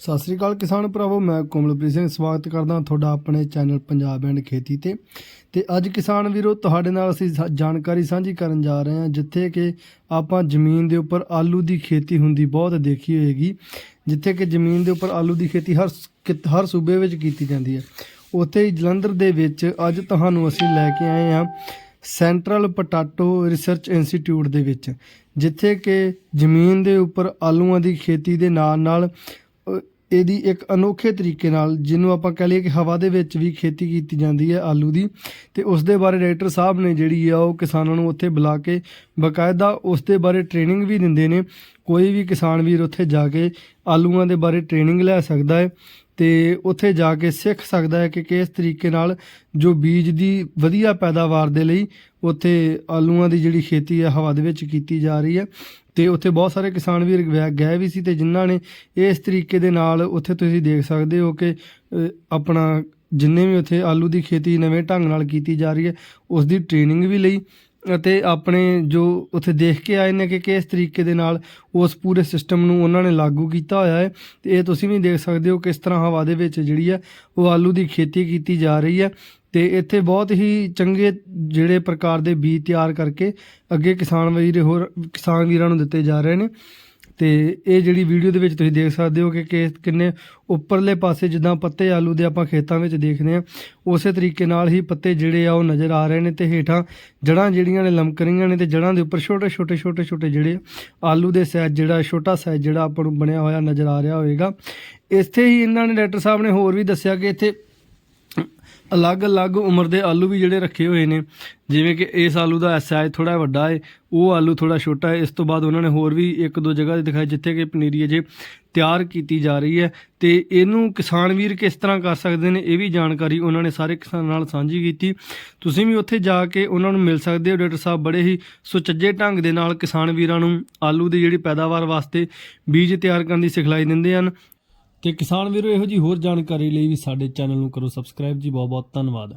ਸਤਿ ਸ੍ਰੀ ਅਕਾਲ ਕਿਸਾਨ ਭਰਾਵੋ, ਮੈਂ ਕੋਮਲਪ੍ਰੀਤ ਸਿੰਘ ਸਵਾਗਤ ਕਰਦਾ ਤੁਹਾਡਾ ਆਪਣੇ ਚੈਨਲ ਪੰਜਾਬ ਐਂਡ ਖੇਤੀ ਤੇ। ਤੇ ਅੱਜ ਕਿਸਾਨ ਵੀਰੋ, ਤੁਹਾਡੇ ਨਾਲ ਅਸੀਂ ਜਾਣਕਾਰੀ ਸਾਂਝੀ ਕਰਨ ਜਾ ਰਹੇ ਹਾਂ, ਜਿੱਥੇ ਕਿ ਆਪਾਂ ਜ਼ਮੀਨ ਦੇ ਉੱਪਰ ਆਲੂ ਦੀ ਖੇਤੀ ਹੁੰਦੀ ਬਹੁਤ ਦੇਖੀ ਹੋਏਗੀ, ਜਿੱਥੇ ਕਿ ਜ਼ਮੀਨ ਦੇ ਉੱਪਰ ਆਲੂ ਦੀ ਖੇਤੀ ਹਰ ਸ- ਹਰ ਸੂਬੇ ਵਿੱਚ ਕੀਤੀ ਜਾਂਦੀ ਹੈ। ਉੱਥੇ ਹੀ ਜਲੰਧਰ ਦੇ ਵਿੱਚ ਅੱਜ ਤੁਹਾਨੂੰ ਅਸੀਂ ਲੈ ਕੇ ਆਏ ਹਾਂ ਸੈਂਟਰਲ ਪੋਟਾਟੋ ਰਿਸਰਚ ਇੰਸਟੀਚਿਊਟ ਦੇ ਵਿੱਚ, ਜਿੱਥੇ ਕਿ ਜ਼ਮੀਨ ਦੇ ਉੱਪਰ ਆਲੂਆਂ ਦੀ ਖੇਤੀ ਦੇ ਨਾਲ ਨਾਲ ਇਹਦੀ ਇੱਕ ਅਨੋਖੇ ਤਰੀਕੇ ਨਾਲ, ਜਿਹਨੂੰ ਆਪਾਂ ਕਹ ਲਈਏ ਕਿ ਹਵਾ ਦੇ ਵਿੱਚ ਵੀ ਖੇਤੀ ਕੀਤੀ ਜਾਂਦੀ ਹੈ ਆਲੂ ਦੀ, ਤੇ ਉਸ ਦੇ ਬਾਰੇ ਡਾਇਰੈਕਟਰ ਸਾਹਿਬ ਨੇ ਜਿਹੜੀ ਆ ਉਹ ਕਿਸਾਨਾਂ ਨੂੰ ਉੱਥੇ ਬੁਲਾ ਕੇ ਬਕਾਇਦਾ ਉਸ ਦੇ ਬਾਰੇ ਟ੍ਰੇਨਿੰਗ ਵੀ ਦਿੰਦੇ ਨੇ। ਕੋਈ ਵੀ ਕਿਸਾਨ ਵੀਰ ਉੱਥੇ ਜਾ ਕੇ ਆਲੂਆਂ ਦੇ ਬਾਰੇ ਟ੍ਰੇਨਿੰਗ ਲੈ ਸਕਦਾ ਹੈ। ਤੇ ਉੱਥੇ ਜਾ ਕੇ ਸਿੱਖ ਸਕਦਾ ਹੈ ਕਿ ਕਿਸ ਤਰੀਕੇ ਨਾਲ ਜੋ ਬੀਜ ਦੀ ਵਧੀਆ ਪੈਦਾਵਾਰ ਦੇ ਲਈ ਉੱਥੇ ਆਲੂਆਂ ਦੀ ਜਿਹੜੀ ਖੇਤੀ ਹੈ, ਹਵਾ ਦੇ ਵਿੱਚ ਕੀਤੀ ਜਾ ਰਹੀ ਹੈ। ਤੇ ਉੱਥੇ ਬਹੁਤ ਸਾਰੇ ਕਿਸਾਨ ਵੀਰ ਗਏ- ਗਏ ਵੀ ਸੀ ਤੇ ਜਿਨ੍ਹਾਂ ਨੇ ਇਸ ਤਰੀਕੇ ਦੇ ਨਾਲ ਉੱਥੇ ਤੁਸੀਂ ਦੇਖ ਸਕਦੇ ਹੋ ਕਿ ਆਪਣਾ ਜਿੰਨੇ ਵੀ ਉੱਥੇ ਆਲੂ ਦੀ ਖੇਤੀ ਨਵੇਂ ਢੰਗ ਨਾਲ ਕੀਤੀ ਜਾ ਰਹੀ ਹੈ, ਉਸ ਦੀ ਟ੍ਰੇਨਿੰਗ ਵੀ ਲਈ ਅਤੇ ਆਪਣੇ ਜੋ ਉੱਥੇ ਦੇਖ ਕੇ ਆਏ ਨੇ ਕਿ ਕਿਸ ਤਰੀਕੇ ਦੇ ਨਾਲ ਉਸ ਪੂਰੇ ਸਿਸਟਮ ਨੂੰ ਉਹਨਾਂ ਨੇ ਲਾਗੂ ਕੀਤਾ ਹੋਇਆ ਹੈ, ਤੇ ਇਹ ਤੁਸੀਂ ਵੀ ਦੇਖ ਸਕਦੇ ਹੋ ਕਿਸ ਤਰ੍ਹਾਂ ਹਵਾ ਦੇ ਵਿੱਚ ਜਿਹੜੀ ਹੈ ਉਹ ਆਲੂ ਦੀ ਖੇਤੀ ਕੀਤੀ ਜਾ ਰਹੀ ਹੈ। ਤੇ ਇੱਥੇ ਬਹੁਤ ਹੀ ਚੰਗੇ ਜਿਹੜੇ ਪ੍ਰਕਾਰ ਦੇ ਬੀਜ ਤਿਆਰ ਕਰਕੇ ਅੱਗੇ ਕਿਸਾਨ ਵੀਰ ਹੋਰ ਕਿਸਾਨ ਵੀਰਾਂ ਨੂੰ ਦਿੱਤੇ ਜਾ ਰਹੇ ਨੇ। ਤੇ ਇਹ ਜਿਹੜੀ ਵੀਡੀਓ ਦੇ ਵਿੱਚ ਤੁਸੀਂ ਦੇਖ ਸਕਦੇ ਹੋ ਕਿ ਕਿੰਨੇ ਉੱਪਰਲੇ ਪਾਸੇ ਜਿੱਦਾਂ ਪੱਤੇ ਆਲੂ ਦੇ ਆਪਾਂ ਖੇਤਾਂ ਵਿੱਚ ਦੇਖਦੇ ਆ ਉਸੇ ਤਰੀਕੇ ਨਾਲ ਹੀ ਪੱਤੇ ਜਿਹੜੇ ਆ ਉਹ ਨਜ਼ਰ ਆ ਰਹੇ ਨੇ ਤੇ ਹੇਠਾਂ ਜੜਾਂ ਜਿਹੜੀਆਂ ਨੇ ਲਮਕ ਰਹੀਆਂ ਨੇ ਤੇ ਜੜਾਂ ਦੇ ਉੱਪਰ ਛੋਟੇ ਛੋਟੇ ਛੋਟੇ ਛੋਟੇ ਜਿਹੜੇ ਆਲੂ ਦੇ ਸਾਈਜ਼ ਜਿਹੜਾ ਛੋਟਾ ਸਾਈਜ਼ ਜਿਹੜਾ ਆਪਾਂ ਨੂੰ ਬਣਿਆ ਹੋਇਆ ਨਜ਼ਰ ਆ ਰਿਹਾ ਹੋਵੇਗਾ। ਇੱਥੇ ਹੀ ਇਹਨਾਂ ਨੇ ਡਾਕਟਰ ਸਾਹਿਬ ਨੇ ਹੋਰ ਵੀ ਦੱਸਿਆ ਕਿ ਇੱਥੇ ਅਲੱਗ-ਅਲੱਗ ਉਮਰ ਦੇ ਆਲੂ ਵੀ ਜਿਹੜੇ ਰੱਖੇ ਹੋਏ ਨੇ, ਜਿਵੇਂ ਕਿ ਇਸ ਆਲੂ ਦਾ ਸਾਈਜ਼ ਥੋੜਾ ਵੱਡਾ ਹੈ ਉਹ ਆਲੂ ਥੋੜਾ ਛੋਟਾ ਹੈ ਇਸ ਤੋਂ ਬਾਅਦ ਉਹਨਾਂ ਨੇ ਹੋਰ ਵੀ ਇੱਕ ਦੋ ਜਗ੍ਹਾ ਤੇ ਦਿਖਾਇਆ ਜਿੱਥੇ ਕਿ ਪਨੀਰੀ ਅਜੇ ਤਿਆਰ ਕੀਤੀ ਜਾ ਰਹੀ ਹੈ। ਤੇ ਇਹਨੂੰ ਕਿਸਾਨ ਵੀਰ ਕਿਸ ਤਰ੍ਹਾਂ ਕਰ ਸਕਦੇ ਨੇ, ਇਹ ਵੀ ਜਾਣਕਾਰੀ ਉਹਨਾਂ ਨੇ ਸਾਰੇ ਕਿਸਾਨਾਂ ਨਾਲ ਸਾਂਝੀ ਕੀਤੀ। ਤੁਸੀਂ ਵੀ ਉੱਥੇ ਜਾ ਕੇ ਉਹਨਾਂ ਨੂੰ ਮਿਲ ਸਕਦੇ ਹੋ, ਡਾਕਟਰ ਸਾਹਿਬ ਬੜੇ ਹੀ ਸੁਚੱਜੇ ਢੰਗ ਦੇ ਨਾਲ ਕਿਸਾਨ ਵੀਰਾਂ ਨੂੰ ਆਲੂ ਦੀ ਜਿਹੜੀ ਪੈਦਾਵਾਰ ਵਾਸਤੇ ਬੀਜ ਤਿਆਰ ਕਰਨ ਦੀ ਸਿਖਲਾਈ ਦਿੰਦੇ ਹਨ। ਤੇ ਕਿਸਾਨ ਵੀਰੋ ਇਹੋ ਜੀ ਹੋਰ ਜਾਣਕਾਰੀ ਲਈ ਵੀ ਸਾਡੇ ਚੈਨਲ ਨੂੰ ਕਰੋ ਸਬਸਕ੍ਰਾਈਬ ਜੀ ਬਹੁਤ ਬਹੁਤ ਧੰਨਵਾਦ।